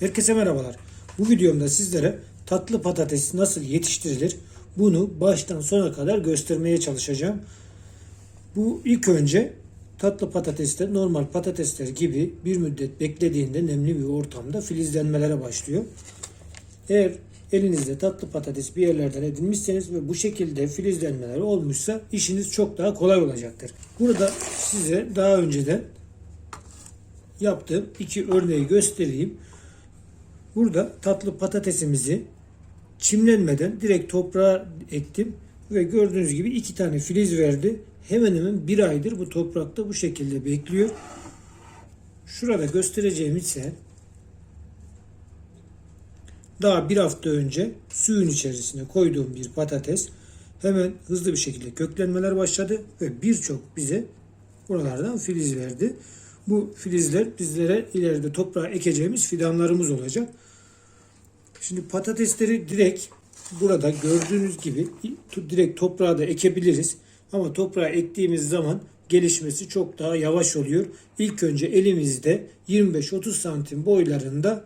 Herkese merhabalar. Bu videomda sizlere tatlı patates nasıl yetiştirilir bunu baştan sona kadar göstermeye çalışacağım. Bu ilk önce tatlı patateste normal patatesler gibi bir müddet beklediğinde nemli bir ortamda filizlenmelere başlıyor. Eğer elinizde tatlı patates bir yerlerden edinmişseniz ve bu şekilde filizlenmeler olmuşsa işiniz çok daha kolay olacaktır. Burada size daha önceden yaptığım iki örneği göstereyim. Burada tatlı patatesimizi çimlenmeden direkt toprağa ektim ve gördüğünüz gibi iki tane filiz verdi. Hemen hemen bir aydır bu toprakta bu şekilde bekliyor. Şurada göstereceğim ise daha bir hafta önce suyun içerisine koyduğum bir patates hemen hızlı bir şekilde köklenmeler başladı ve birçok bize buralardan filiz verdi. Bu filizler bizlere ileride toprağa ekeceğimiz fidanlarımız olacak. Şimdi patatesleri direkt burada gördüğünüz gibi direkt toprağa da ekebiliriz. Ama toprağa ektiğimiz zaman gelişmesi çok daha yavaş oluyor. İlk önce elimizde 25-30 santim boylarında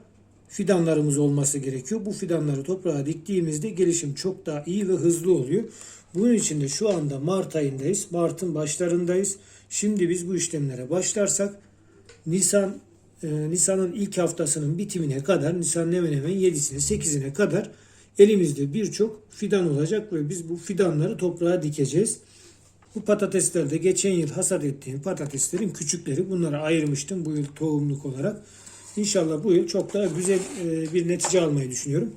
fidanlarımız olması gerekiyor. Bu fidanları toprağa diktiğimizde gelişim çok daha iyi ve hızlı oluyor. Bunun için de şu anda Mart ayındayız. Mart'ın başlarındayız. Şimdi biz bu işlemlere başlarsak Nisan e, Nisan'ın ilk haftasının bitimine kadar Nisan'ın hemen hemen 7'sine 8'ine kadar elimizde birçok fidan olacak ve biz bu fidanları toprağa dikeceğiz. Bu patateslerde geçen yıl hasat ettiğim patateslerin küçükleri bunları ayırmıştım bu yıl tohumluk olarak. İnşallah bu yıl çok daha güzel e, bir netice almayı düşünüyorum.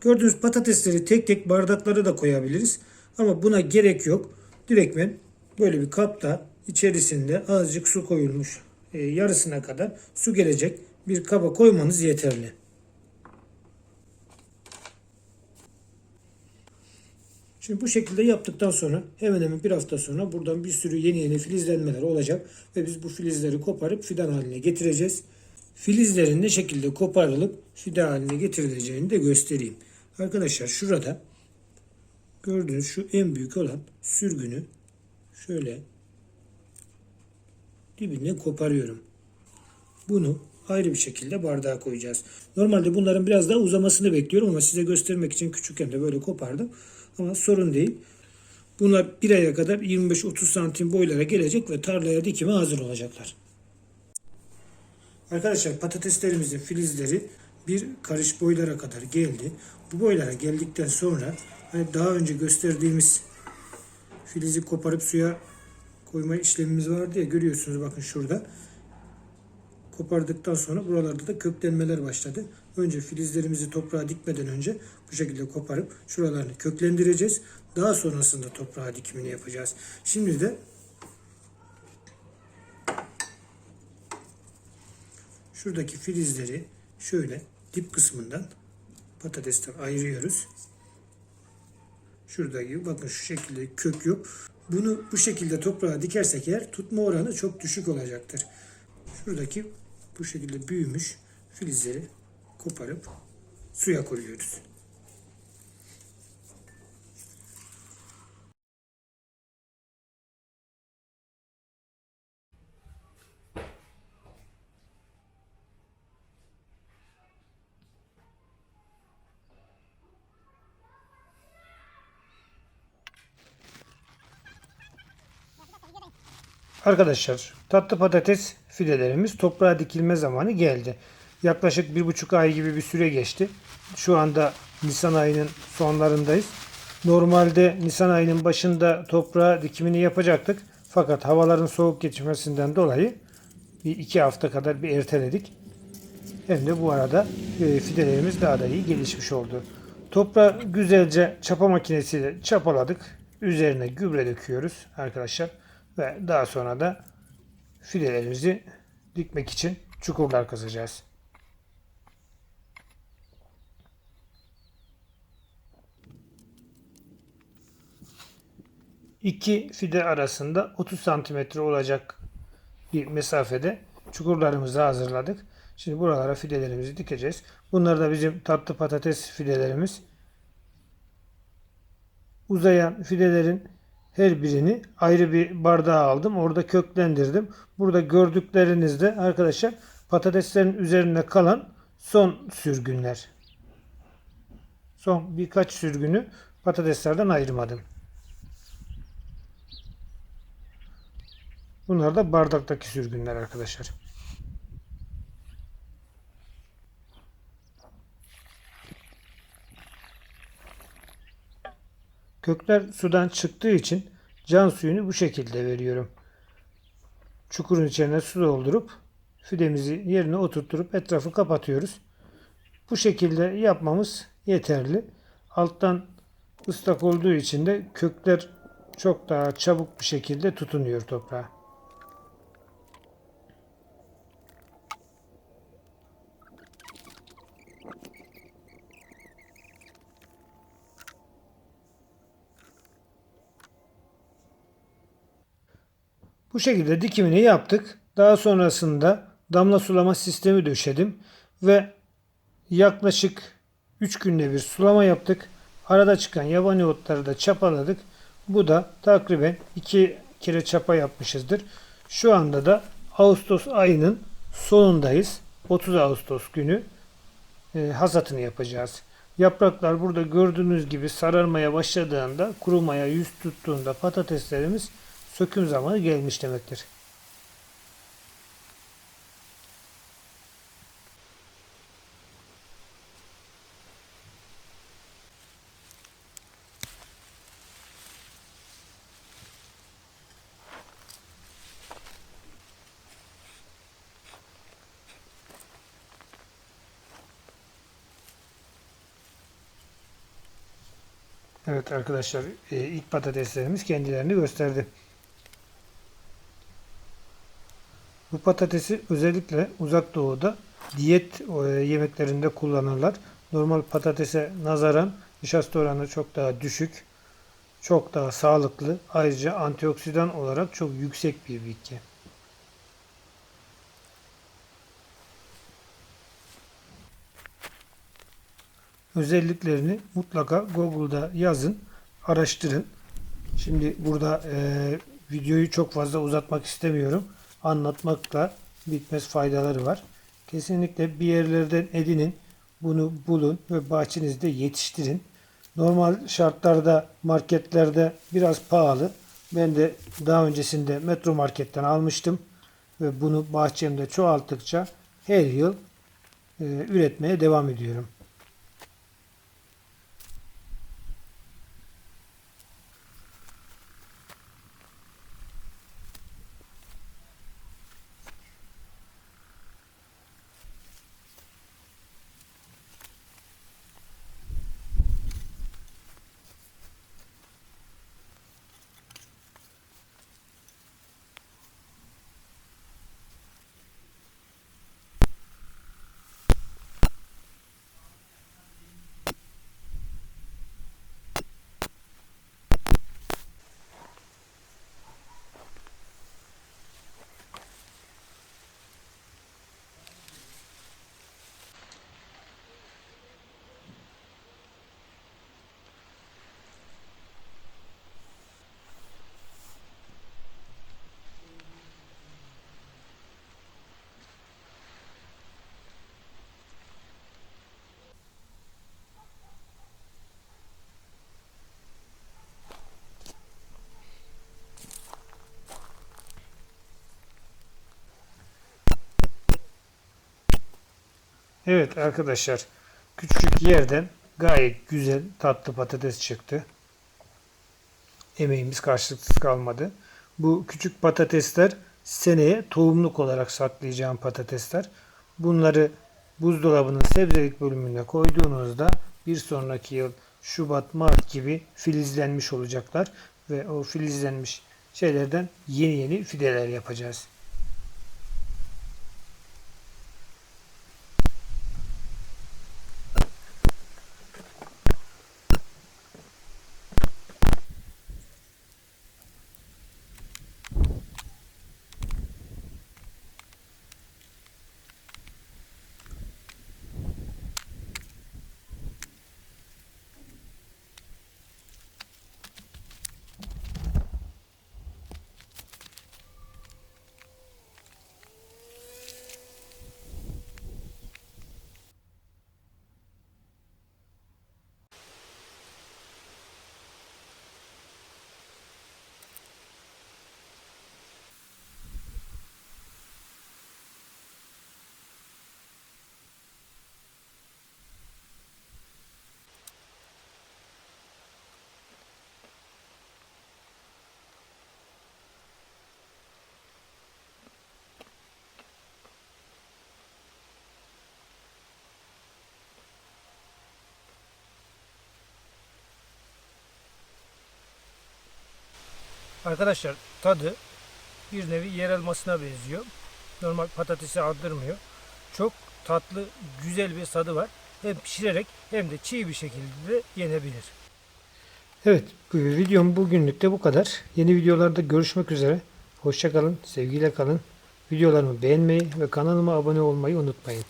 Gördüğünüz patatesleri tek tek bardaklara da koyabiliriz. Ama buna gerek yok. Direktmen böyle bir kapta içerisinde azıcık su koyulmuş yarısına kadar su gelecek bir kaba koymanız yeterli. Şimdi bu şekilde yaptıktan sonra hemen hemen bir hafta sonra buradan bir sürü yeni yeni filizlenmeler olacak ve biz bu filizleri koparıp fidan haline getireceğiz. Filizlerin ne şekilde koparılıp fidan haline getirileceğini de göstereyim. Arkadaşlar şurada gördüğünüz şu en büyük olan sürgünü şöyle dibinden koparıyorum. Bunu ayrı bir şekilde bardağa koyacağız. Normalde bunların biraz daha uzamasını bekliyorum ama size göstermek için küçükken de böyle kopardım. Ama sorun değil. Bunlar bir aya kadar 25-30 santim boylara gelecek ve tarlaya dikime hazır olacaklar. Arkadaşlar patateslerimizin filizleri bir karış boylara kadar geldi. Bu boylara geldikten sonra hani daha önce gösterdiğimiz filizi koparıp suya koyma işlemimiz vardı ya görüyorsunuz bakın şurada. Kopardıktan sonra buralarda da köklenmeler başladı. Önce filizlerimizi toprağa dikmeden önce bu şekilde koparıp şuralarını köklendireceğiz. Daha sonrasında toprağa dikimini yapacağız. Şimdi de şuradaki filizleri şöyle dip kısmından patatesten ayırıyoruz. Şurada gibi bakın şu şekilde kök yok. Bunu bu şekilde toprağa dikersek eğer tutma oranı çok düşük olacaktır. Şuradaki bu şekilde büyümüş filizleri koparıp suya koyuyoruz. Arkadaşlar tatlı patates fidelerimiz toprağa dikilme zamanı geldi. Yaklaşık bir buçuk ay gibi bir süre geçti. Şu anda Nisan ayının sonlarındayız. Normalde Nisan ayının başında toprağa dikimini yapacaktık. Fakat havaların soğuk geçmesinden dolayı bir iki hafta kadar bir erteledik. Hem de bu arada e, fidelerimiz daha da iyi gelişmiş oldu. Toprağı güzelce çapa makinesiyle çapaladık. Üzerine gübre döküyoruz arkadaşlar. Ve daha sonra da fidelerimizi dikmek için çukurlar kazacağız. İki fide arasında 30 santimetre olacak bir mesafede çukurlarımızı hazırladık. Şimdi buralara fidelerimizi dikeceğiz. Bunlar da bizim tatlı patates fidelerimiz. Uzayan fidelerin her birini ayrı bir bardağa aldım. Orada köklendirdim. Burada gördüklerinizde arkadaşlar patateslerin üzerine kalan son sürgünler. Son birkaç sürgünü patateslerden ayırmadım. Bunlar da bardaktaki sürgünler arkadaşlar. Kökler sudan çıktığı için can suyunu bu şekilde veriyorum. Çukurun içine su doldurup fidemizi yerine oturtturup etrafı kapatıyoruz. Bu şekilde yapmamız yeterli. Alttan ıslak olduğu için de kökler çok daha çabuk bir şekilde tutunuyor toprağa. Bu şekilde dikimini yaptık. Daha sonrasında damla sulama sistemi döşedim ve yaklaşık 3 günde bir sulama yaptık. Arada çıkan yabani otları da çapaladık. Bu da takriben 2 kere çapa yapmışızdır. Şu anda da Ağustos ayının sonundayız. 30 Ağustos günü e, hasatını yapacağız. Yapraklar burada gördüğünüz gibi sararmaya başladığında, kurumaya yüz tuttuğunda patateslerimiz söküm zamanı gelmiş demektir. Evet arkadaşlar e, ilk patateslerimiz kendilerini gösterdi. Bu patatesi özellikle uzak doğuda diyet e, yemeklerinde kullanırlar. Normal patatese nazaran nişasta oranı çok daha düşük. Çok daha sağlıklı. Ayrıca antioksidan olarak çok yüksek bir bitki. Özelliklerini mutlaka Google'da yazın, araştırın. Şimdi burada e, videoyu çok fazla uzatmak istemiyorum anlatmakla bitmez faydaları var. Kesinlikle bir yerlerden edinin, bunu bulun ve bahçenizde yetiştirin. Normal şartlarda marketlerde biraz pahalı. Ben de daha öncesinde metro marketten almıştım ve bunu bahçemde çoğalttıkça her yıl e, üretmeye devam ediyorum. Evet arkadaşlar küçücük yerden gayet güzel tatlı patates çıktı. Emeğimiz karşılıksız kalmadı. Bu küçük patatesler seneye tohumluk olarak saklayacağım patatesler. Bunları buzdolabının sebzelik bölümüne koyduğunuzda bir sonraki yıl Şubat, Mart gibi filizlenmiş olacaklar ve o filizlenmiş şeylerden yeni yeni fideler yapacağız. Arkadaşlar tadı bir nevi yer elmasına benziyor. Normal patatesi andırmıyor. Çok tatlı, güzel bir tadı var. Hem pişirerek hem de çiğ bir şekilde de yenebilir. Evet, videom bugünlük de bu kadar. Yeni videolarda görüşmek üzere. Hoşçakalın, sevgiyle kalın. Videolarımı beğenmeyi ve kanalıma abone olmayı unutmayın.